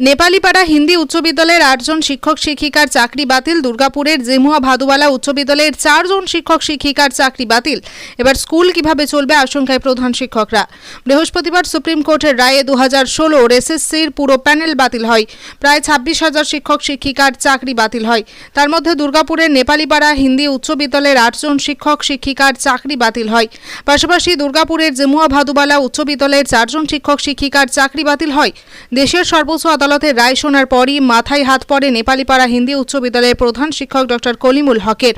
নেপালিপাড়া হিন্দি উচ্চ বিদ্যালয়ের আটজন শিক্ষক শিক্ষিকার চাকরি বাতিল, দুর্গাপুরের জেমুয়া ভাদুবালা উচ্চ বিদ্যালয়ের চারজন শিক্ষক শিক্ষিকার চাকরি বাতিল। এবার স্কুল কীভাবে চলবে আশঙ্কায় প্রধান শিক্ষকরা। বৃহস্পতিবার সুপ্রিম কোর্টের রায়ে দু হাজার ষোলোর এসএসসির পুরো প্যানেল বাতিল হয়। প্রায় ছাব্বিশ হাজার শিক্ষক শিক্ষিকার চাকরি বাতিল হয়। তার মধ্যে দুর্গাপুরের নেপালিপাড়া হিন্দি উচ্চ বিদ্যালয়ের আটজন শিক্ষক শিক্ষিকার চাকরি বাতিল হয়। পাশাপাশি দুর্গাপুরের জেমুয়া ভাদুবালা উচ্চ বিদ্যালয়ের চারজন শিক্ষক শিক্ষিকার চাকরি বাতিল হয়। দেশের সর্বোচ্চ আদালতের রায় শোনার পরই মাথায় হাত পড়ে নেপালিপাড়া হিন্দি উচ্চ বিদ্যালয়ের প্রধান শিক্ষক ডক্টর কলিমুল হকের।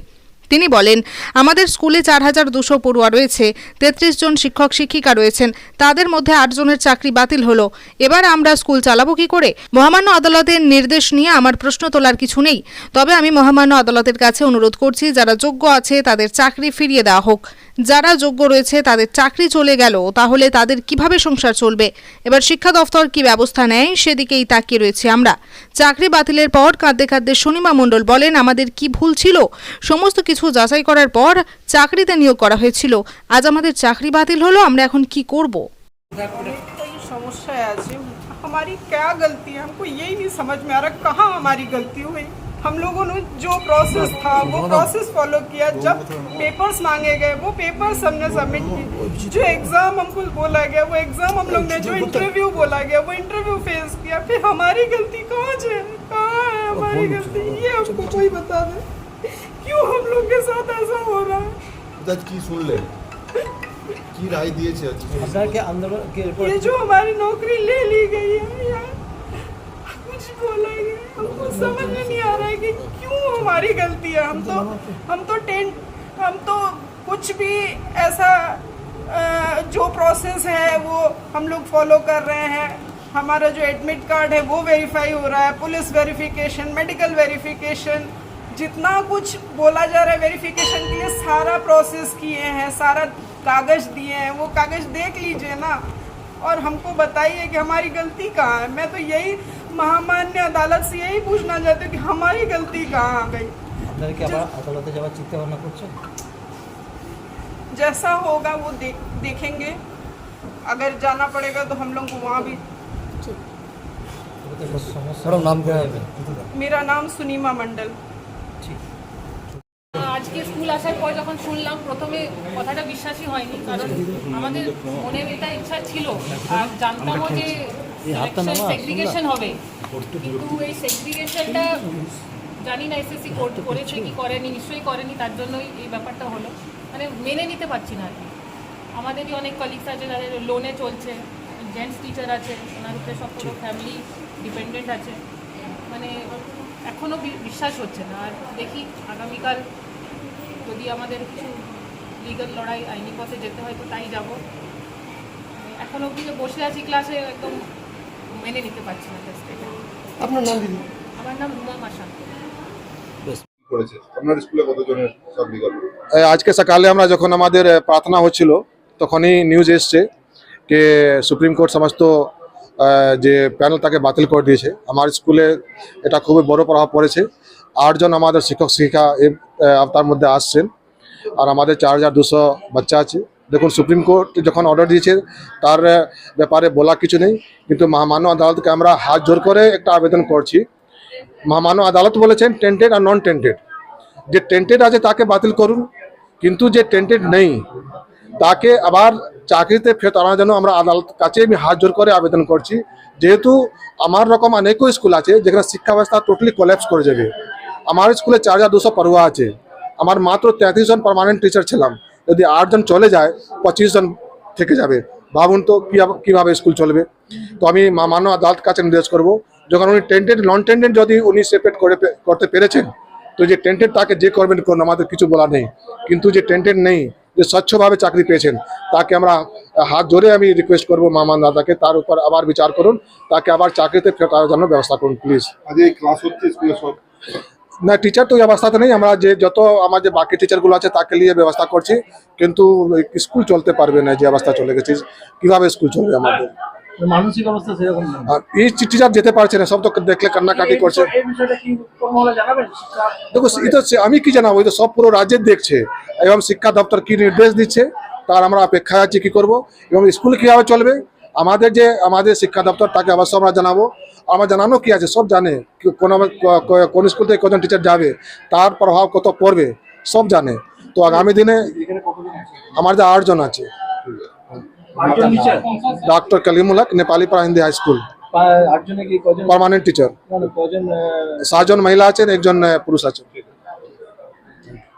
তিনি বলেন, আমাদের স্কুলে চার হাজার দুশো পড়ুয়া রয়েছে, তেত্রিশ জন শিক্ষক শিক্ষিকা রয়েছেন, তাদের মধ্যে আটজনের চাকরি বাতিল হলো। এবার আমরা স্কুল চালাবো কি করে? মহামান্য আদালতের নির্দেশ নিয়ে আমার প্রশ্ন তোলার কিছু নেই। তবে আমি মহামান্য আদালতের কাছে অনুরোধ করছি, যারা যোগ্য আছে তাদের চাকরি ফিরিয়ে দেওয়া হোক। যারা যোগ্য রয়েছে তাদের চাকরি চলে গেল তাহলে তাদের কিভাবে সংসার চলবে এবার শিক্ষা দফতর কি ব্যবস্থা নেয় সেদিকেই তাকিয়ে রয়েছে আমরা চাকরি বাতিলের পর কাঁদতে কাঁদতে শনিমা মণ্ডল বলেন আমাদের কি ভুল ছিল সমস্ত কিছু যাচাই করার পর চাকরিতে নিয়োগ করা হয়েছিল আজ আমাদের চাকরি বাতিল হলো আমরা এখন কি করব कई समस्या আছে हमारी क्या गलती है हमको यही नहीं समझ में आ रहा कहाँ हमारी गलती हुई हम लोगों ने जो प्रोसेस था हाँ, वो हाँ, हाँ। प्रोसेस फॉलो किया। जब पेपर्स मांगे गए वो पेपर्स हमने सबमिट किए जो एग्ज़ाम हमको बोला गया वो एग्ज़ाम हम लोग ने जो इंटरव्यू बोला गया वो इंटरव्यू फेस किया। फिर हमारी गलती कहाँ है? कहाँ है हमारी गलती? ये हमको कोई बता दे। क्यों हम लोग के साथ ऐसा हो रहा है? जज की सुन ले। की राय दिए के अंदर के ये जो हमारी नौकरी ले ली गई है यार। समझ में नहीं आ रहा है कि क्यों हमारी गलती है। हम तो हम तो टेंट हम तो कुछ भी ऐसा जो प्रोसेस है, वो हम लोग फॉलो कर रहे हैं। हमारा जो एडमिट कार्ड है, वो वेरीफाई हो रहा है। पुलिस वेरिफिकेशन मेडिकल वेरिफिकेशन जितना कुछ बोला जा रहा है वेरिफिकेशन के लिए सारा प्रोसेस किए हैं, सारा कागज़ दिए हैं। वो कागज़ देख लीजिए ना। और हमको बताइए कि हमारी गलती कहाँ है। मैं तो यही महामान्य अदालत से यही पूछना चाहती हूँ कि हमारी गलती कहाँ आ गई আপনারা কি আবার আদালতে যাওয়ার চিন্তা ভাবনা করছেন जैसा होगा वो देख देखेंगे अगर जाना पड़ेगा तो हम लोग को वहाँ भी এতে কোনো সমস্যা নাম দেওয়া হবে मेरा नाम सुनीमा मंडल আজকে স্কুল আসার পর যখন শুনলাম প্রথমে কথাটা বিশ্বাসই হয়নি কারণ আমাদের মনে এটা ইচ্ছা ছিল আর জানতামও যে সেগ্রিগেশন হবে। কিন্তু এই সেগ্রিগেশনটা জানি না এসএসসি করেছে কি করেনি নিশ্চয়ই করেনি তার জন্যই এই ব্যাপারটা হলো। মানে মেনে নিতে পারছি না আর কি। আমাদেরই অনেক কলিগস আছে যাদের লোনে চলছে জেন্টস টিচার আছে ওনার উপরে সব পুরো ফ্যামিলি ডিপেন্ডেন্ট আছে। মানে এখনও বিশ্বাস হচ্ছে না। আর দেখি আগামীকাল যদি আমাদের কিছু লিগাল লড়াই আইনি পথে যেতে হয় তো তাই যাব। এখন অবধি যে বসে আছি ক্লাসে একদম মেনে নিতে পারছি না এটা। আপনার নাম দিদি? আমার নাম রুমা মাসা আজকে সকালে আমরা যখন আমাদের প্রার্থনা হচ্ছিল তখনই নিউজ এসছে যে সুপ্রিম কোর্ট সমস্ত যে প্যানেল তাকে বাতিল করে দিয়েছে। আমার স্কুলে এটা খুবই বড় প্রভাব পড়েছে। আটজন আমাদের শিক্ষক শিক্ষিকা তার মধ্যে আসছেন। আর আমাদের চার হাজার দুশো বাচ্চা আছে। দেখুন সুপ্রিম কোর্ট যখন অর্ডার দিয়েছে, তার ব্যাপারে বলা কিছু নেই। কিন্তু মহামান্য আদালতকে আমরা হাত জোর করে একটা আবেদন করছি। মহামান্য আদালত বলেছেন টেন্টেড আর নন টেন্টেড যে টেন্টেড আছে তাকে বাতিল করুন, কিন্তু যে টেন্টেড নেই, তাকে আবার চাকরিতে ফেরত আনার জন্য আমরা আদালত কাছে আমি হাত জোর করে আবেদন করছি। যেহেতু আমার রকম অনেকও স্কুল আছে, যেখানে শিক্ষা ব্যবস্থা টোটালি কোল্যাপস করে যাবে। আমার স্কুলে চার হাজার দুশো পড়ুয়া আছে। আমার মাত্র তেত্রিশ জন পার্মানেন্ট টিচার ছিলাম। যদি আটজন চলে যায় পঁচিশ জন থেকে যাবে। ভাবুন তো কীভাবে স্কুল চলবে। তো আমি মান্য আদালত কাছে নির্দেশ করব, যখন উনি টেন্টেড নন টেন্টেড যদি উনি সেপারেট করে করতে পেরেছেন, তো যে টেন্টেড তাকে যে করবেন করুন, আমাদের কিছু বলা নেই। কিন্তু যে টেন্টেড নেই, যে স্বচ্ছভাবে চাকরি পেয়েছেন, তাকে আমরা হাত ধরে আমি রিকোয়েস্ট করব মামান দাদাকে তার উপর আবার বিচার করুন, তাকে আবার চাকরিতে ফেরত আনার জন্য ব্যবস্থা করুন প্লিজ আজ ক্লাস হচ্ছে না টিচার তো এই অবস্থাতে নেই। আমরা যে যত আমার যে বাকি টিচারগুলো আছে তাকে নিয়ে ব্যবস্থা করছি। কিন্তু স্কুল চলতে পারবে না যে অবস্থা চলে গেছে। কীভাবে স্কুল চলবে আমাদের? মানসিক অবস্থা সেরকম আর এই টিচার যেতে পারছে না সব তো দেখলে কান্নাকাটি করছে। দেখো আমি কি জানাব? সব পুরো রাজ্যের দেখছে। এবং শিক্ষা দপ্তর কি নির্দেশ দিচ্ছে তার আমরা অপেক্ষায় আছি কি করব। এবং স্কুল কীভাবে চলবে? আমাদের যে আমাদের শিক্ষা দপ্তর তাকে অবশ্য আমরা জানাব। আমার জানানো কি আছে? সব জানে। কোন কোন স্কুল থেকে কজন টিচার যাবে? তার প্রভাব কত পড়বে? সব জানে। তো আগামী দিনে আমার যে আটজন আছে। Doctor teacher doctor Kalimul Haq Nepali Para Hindi high school. Permanent teacher সাতজন মহিলা আছেন একজন পুরুষ আছেন।